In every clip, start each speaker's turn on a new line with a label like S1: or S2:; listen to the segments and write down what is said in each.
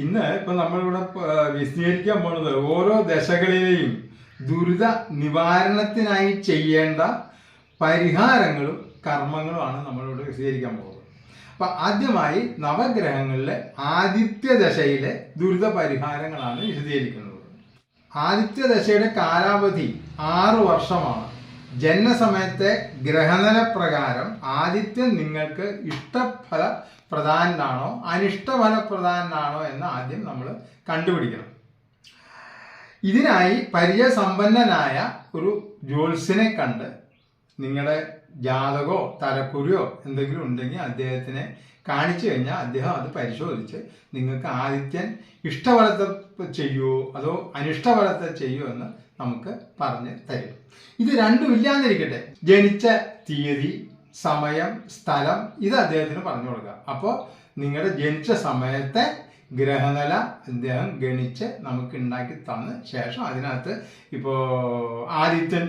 S1: ഇന്ന് ഇപ്പൊ നമ്മളിവിടെ വിശദീകരിക്കാൻ പോണത് ഓരോ ദശകളിലെയും ദുരിത നിവാരണത്തിനായി ചെയ്യേണ്ട പരിഹാരങ്ങളും കർമ്മങ്ങളുമാണ് നമ്മളിവിടെ വിശദീകരിക്കാൻ പോകുന്നത്. അപ്പൊ ആദ്യമായി നവഗ്രഹങ്ങളിലെ ആദിത്യ ദശയിലെ ദുരിത പരിഹാരങ്ങളാണ് വിശദീകരിക്കുന്നത്. ആദിത്യ ദശയുടെ കാലാവധി ആറു വർഷമാണ്. ജന്മസമയത്തെ ഗ്രഹനില പ്രകാരം ആദിത്യം നിങ്ങൾക്ക് ഇഷ്ടഫല പ്രധാനാണോ അനിഷ്ടഫല പ്രധാനാണോ എന്ന് ആദ്യം നമ്മൾ കണ്ടുപിടിക്കണം. ഇതിനായി പരിചയസമ്പന്നനായ ഒരു ജ്യോത്സ്യനെ കണ്ട് നിങ്ങളുടെ ജാതകോ തലക്കുരിയോ എന്തെങ്കിലും ഉണ്ടെങ്കിൽ അദ്ദേഹത്തിനെ കാണിച്ചു കഴിഞ്ഞാൽ അദ്ദേഹം അത് പരിശോധിച്ച് നിങ്ങൾക്ക് ആദിത്യൻ ഇഷ്ടഫലത്തെ ചെയ്യുമോ അതോ അനിഷ്ടഫലത്തെ ചെയ്യുമോ എന്ന് നമുക്ക് പറഞ്ഞ് തരും. ഇത് രണ്ടും ഇല്ലാന്നിരിക്കട്ടെ ജനിച്ച തീയതി സമയം സ്ഥലം ഇത് അദ്ദേഹത്തിന് പറഞ്ഞു കൊടുക്കുക. അപ്പോൾ നിങ്ങളുടെ ജനിച്ച സമയത്തെ ഗ്രഹനില അദ്ദേഹം ഗണിച്ച് നമുക്ക് ഉണ്ടാക്കി തന്ന ശേഷം അതിനകത്ത് ഇപ്പോൾ ആദിത്യൻ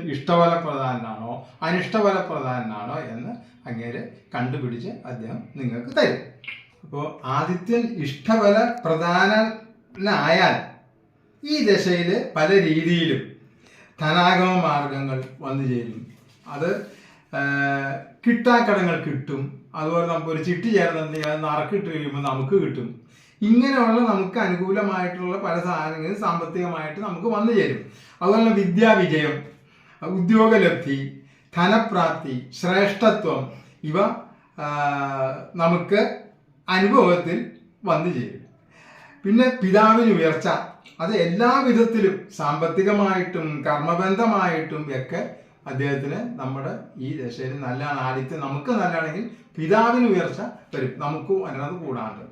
S1: അനിഷ്ടവല പ്രധാനനാണോ എന്ന് അങ്ങേര് കണ്ടുപിടിച്ച് അദ്ദേഹം നിങ്ങൾക്ക് തരും. അപ്പോൾ ആദിത്യൻ ഇഷ്ടഫല പ്രധാനനായാൽ ഈ ദശയിൽ പല രീതിയിലും ധനാഗമ മാർഗങ്ങൾ വന്നു ചേരും. അത് കിട്ടാക്കടങ്ങൾ കിട്ടും. അതുപോലെ നമുക്ക് ഒരു ചിട്ടി ചേർന്നിട്ടുണ്ടെങ്കിൽ അത് നറക്കിട്ട് കഴിയുമ്പോൾ നമുക്ക് കിട്ടും. ഇങ്ങനെയുള്ള നമുക്ക് അനുകൂലമായിട്ടുള്ള പല സാധനങ്ങളും സാമ്പത്തികമായിട്ട് നമുക്ക് വന്നു ചേരും. അതുപോലെ വിദ്യാവിജയം ഉദ്യോഗലബ്ധി ധനപ്രാപ്തി ശ്രേഷ്ഠത്വം ഇവ നമുക്ക് അനുഭവത്തിൽ വന്നു ചേരും. പിന്നെ പിതാവിന് ഉയർച്ച. അത് എല്ലാ വിധത്തിലും സാമ്പത്തികമായിട്ടും കർമ്മബന്ധമായിട്ടും ഒക്കെ അദ്ദേഹത്തിന് നമ്മുടെ ഈ ദശയിൽ നല്ലതാണ്. ആദിത്യം നമുക്ക് നല്ലതാണെങ്കിൽ പിതാവിന് ഉയർച്ച വരും. നമുക്കും അതിനകത്ത് കൂടാണ്ട്.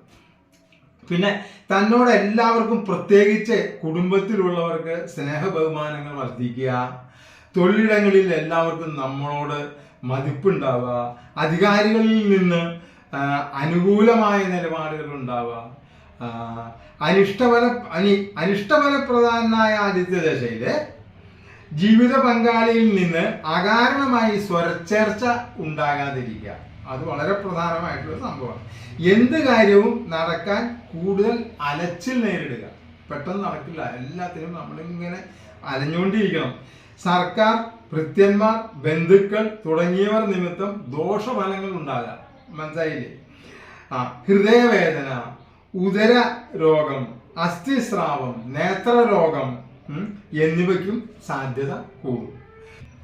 S1: പിന്നെ തന്നോട് എല്ലാവർക്കും പ്രത്യേകിച്ച് കുടുംബത്തിലുള്ളവർക്ക് സ്നേഹ ബഹുമാനങ്ങൾ വർദ്ധിക്കുക. തൊഴിലിടങ്ങളിൽ എല്ലാവർക്കും നമ്മളോട് മതിപ്പുണ്ടാവുക. അധികാരികളിൽ നിന്ന് അനുകൂലമായ നിലപാടുകൾ ഉണ്ടാവുക. അനിഷ്ടഫല അനി അനിഷ്ടഫലപ്രധാനായ ആദിത്യദശയിൽ ജീവിത പങ്കാളിയിൽ നിന്ന് അകാരണമായി സ്വരച്ചേർച്ച ഉണ്ടാകാതിരിക്കുക. അത് വളരെ പ്രധാനമായിട്ടുള്ള സംഭവമാണ്. എന്ത് കാര്യവും നടക്കാൻ കൂടുതൽ അലച്ചിൽ നേരിടുക. പെട്ടെന്ന് നടക്കില്ല. എല്ലാത്തിനും നമ്മളിങ്ങനെ അലഞ്ഞുകൊണ്ടിരിക്കണം. സർക്കാർ ഭൃത്യന്മാർ ബന്ധുക്കൾ തുടങ്ങിയവർ നിമിത്തം ദോഷഫലങ്ങൾ ഉണ്ടാകാം. മനസ്സിലായില്ലേ? ആ ഹൃദയവേദന ഉദര രോഗം അസ്ഥിസ്രാവം നേത്രരോഗം എന്നിവയ്ക്കും സാധ്യത കൂടും.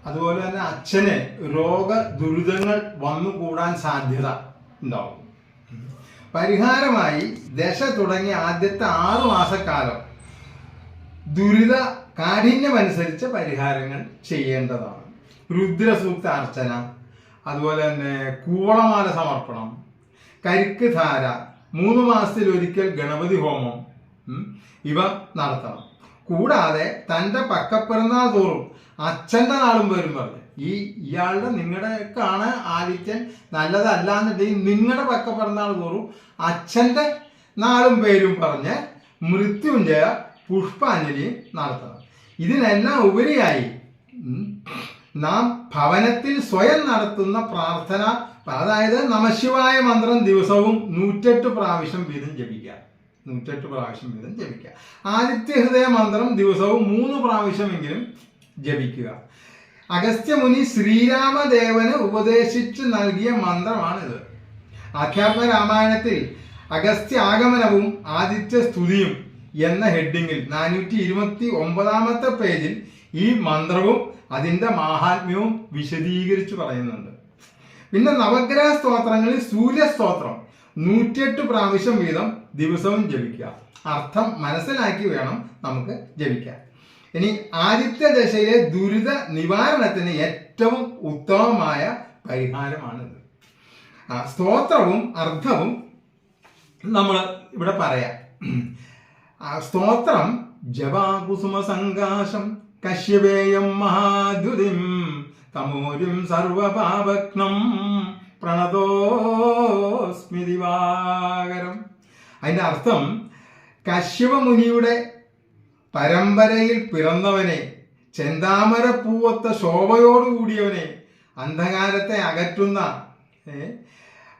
S1: അതുപോലെ തന്നെ അച്ഛന് രോഗ ദുരിതങ്ങൾ വന്നുകൂടാൻ സാധ്യത ഉണ്ടാവും. പരിഹാരമായി ദശ തുടങ്ങിയ ആദ്യത്തെ ആറു മാസക്കാലം ദുരിത കാഠിന്യമനുസരിച്ച് പരിഹാരങ്ങൾ ചെയ്യേണ്ടതാണ്. രുദ്രസൂക്ത അർച്ചന അതുപോലെ തന്നെ കൂവളമാല സമർപ്പണം കരിക്ക് ധാര മൂന്ന് മാസത്തിൽ ഒരിക്കൽ ഗണപതി ഹോമം ഇവ നടത്തണം. കൂടാതെ തന്റെ പക്കപ്പിറന്നാൾ തോറും അച്ഛന്റെ നാളും പറഞ്ഞു. ഈ ഇയാളുടെ നിങ്ങളുടെയൊക്കെയാണ് ആദിത്യൻ നല്ലതല്ല എന്നുണ്ടെങ്കിൽ നിങ്ങളുടെ പക്കപ്പിറന്നാൾ തോറും അച്ഛന്റെ നാളും പേരും പറഞ്ഞ് മൃത്യുഞ്ജയ പുഷ്പാഞ്ജലി നടത്തണം. ഇതിനെല്ലാം ഉപരിയായി നാം ഭവനത്തിൽ സ്വയം നടത്തുന്ന പ്രാർത്ഥന അതായത് നമശിവായ മന്ത്രം ദിവസവും നൂറ്റെട്ട് പ്രാവശ്യം വീതം ജപിക്കുക. നൂറ്റെട്ട് പ്രാവശ്യം വീതം ജപിക്കുക. ആദിത്യ ഹൃദയ മന്ത്രം ദിവസവും മൂന്ന് പ്രാവശ്യമെങ്കിലും ജപിക്കുക. അഗസ്ത്യമുനി ശ്രീരാമദേവന് ഉപദേശിച്ച് നൽകിയ മന്ത്രമാണിത്. ആഖ്യാത്മ രാമായണത്തിൽ അഗസ്ത്യ ആഗമനവും ആദിത്യ സ്തുതിയും എന്ന ഹെഡിങ്ങിൽ നാനൂറ്റി ഇരുപത്തി ഒമ്പതാമത്തെ പേജിൽ ഈ മന്ത്രവും അതിന്റെ മാഹാത്മ്യവും വിശദീകരിച്ചു പറയുന്നുണ്ട്. പിന്നെ നവഗ്രഹ സ്തോത്രങ്ങളിൽ സൂര്യ സ്തോത്രം നൂറ്റിയെട്ട് പ്രാവശ്യം വീതം ദിവസവും ജപിക്കുക. അർത്ഥം മനസ്സിലാക്കി വേണം നമുക്ക് ജപിക്കാൻ. ഇനി ആദിത്യ ദശയിലെ ദുരിത നിവാരണത്തിന് ഏറ്റവും ഉത്തമമായ പരിഹാരമാണിത്. സ്തോത്രവും അർത്ഥവും നമ്മൾ ഇവിടെ പറയാം. സ്തോത്രം ജപാകുസുമ സങ്കാശം കശ്യപേയം മഹാദ്യുതിം തമോരിം സർവപാപഘ്നം പ്രണതോസ്മി ദിവാകരം. അതിന്റെ അർത്ഥം കശ്യപമുനിയുടെ പരമ്പരയിൽ പിറന്നവനെ ചെന്താമര പൂവത്ത ശോഭയോടുകൂടിയവനെ അന്ധകാരത്തെ അകറ്റുന്ന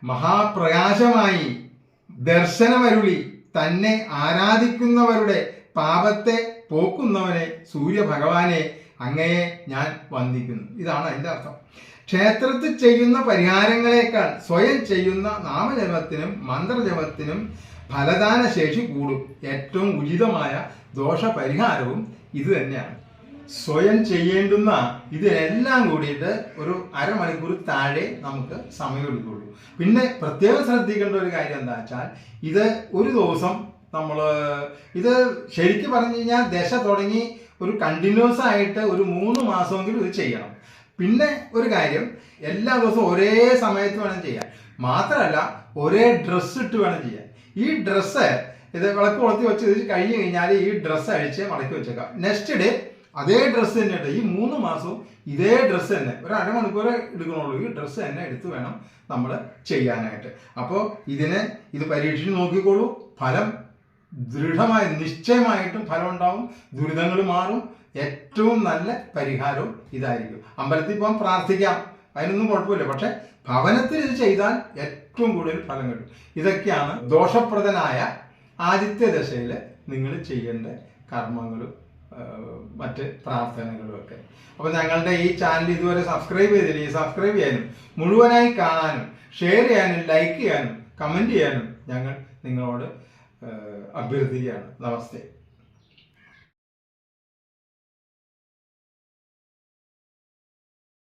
S1: മഹാപ്രകാശമായി ദർശനമരുളി തന്നെ ആരാധിക്കുന്നവരുടെ പാപത്തെ പോക്കുന്നവനെ സൂര്യഭഗവാനെ അങ്ങയെ ഞാൻ വന്ദിക്കുന്നു. ഇതാണ് അതിന്റെ അർത്ഥം. ക്ഷേത്രത്തിൽ ചെയ്യുന്ന പരിഹാരങ്ങളെക്കാൾ സ്വയം ചെയ്യുന്ന നാമജപത്തിനും മന്ത്രജപത്തിനും ഫലദാന ശേഷി കൂടും. ഏറ്റവും ഉചിതമായ ദോഷപരിഹാരവും ഇത് തന്നെയാണ്. സ്വയം ചെയ്യേണ്ടുന്ന ഇതിനെല്ലാം കൂടിയിട്ട് ഒരു അരമണിക്കൂർ താഴെ നമുക്ക് സമയമെടുക്കുള്ളൂ. പിന്നെ പ്രത്യേകം ശ്രദ്ധിക്കേണ്ട ഒരു കാര്യം എന്താ വെച്ചാൽ ഇത് ഒരു ദിവസം നമ്മൾ ഇത് ശരിക്കും പറഞ്ഞു കഴിഞ്ഞാൽ ദശ തുടങ്ങി ഒരു കണ്ടിന്യൂസ് ആയിട്ട് ഒരു മൂന്ന് മാസമെങ്കിലും ഇത് ചെയ്യണം. പിന്നെ ഒരു കാര്യം എല്ലാ ദിവസവും ഒരേ സമയത്ത് വേണം ചെയ്യാൻ. മാത്രമല്ല ഒരേ ഡ്രസ്സ് ഇട്ട് വേണം ചെയ്യാൻ. ഈ ഡ്രസ്സ് ഇത് വിളക്ക് കൊളുത്തി വെച്ച് ഇത് കഴിഞ്ഞ് കഴിഞ്ഞാൽ ഈ ഡ്രസ്സ് അഴിച്ച് മടക്കി വെച്ചേക്കാം. നെക്സ്റ്റ് ഡേ അതേ ഡ്രസ്സ് തന്നെ ഇട്ട് ഈ മൂന്ന് മാസവും ഇതേ ഡ്രസ്സ് തന്നെ. ഒരു അരമണിക്കൂർ എടുക്കണുള്ളൂ. ഈ ഡ്രസ്സ് തന്നെ എടുത്ത് വേണം നമ്മൾ ചെയ്യാനായിട്ട്. അപ്പോൾ ഇതിനെ ഇത് പരീക്ഷിച്ച് നോക്കിക്കോളൂ. ഫലം ദൃഢമായി നിശ്ചയമായിട്ടും ഫലം ഉണ്ടാവും ദുരിതങ്ങൾ മാറും ഏറ്റവും നല്ല പരിഹാരവും ഇതായിരിക്കും. അമ്പലത്തിൽ പോകാൻ പ്രാർത്ഥിക്കാം. അതിനൊന്നും കുഴപ്പമില്ല. പക്ഷെ ഭവനത്തിൽ ഇത് ചെയ്താൽ ഏറ്റവും കൂടുതൽ ഫലം കിട്ടും. ഇതൊക്കെയാണ് ദോഷപ്രദനായ ആദിത്യ ദശയിൽ നിങ്ങൾ ചെയ്യേണ്ട കർമ്മങ്ങളും മറ്റ് പ്രാർത്ഥനകളും ഒക്കെ. അപ്പോൾ ഞങ്ങളുടെ ഈ ചാനൽ ഇതുവരെ സബ്സ്ക്രൈബ് ചെയ്തില്ല. ഈ സബ്സ്ക്രൈബ് ചെയ്യാനും മുഴുവനായി കാണാനും ഷെയർ ചെയ്യാനും ലൈക്ക് ചെയ്യാനും കമന്റ് ചെയ്യാനും ഞങ്ങൾ നിങ്ങളോട് അഭ്യർത്ഥിക്കുകയാണ്. നമസ്തേ.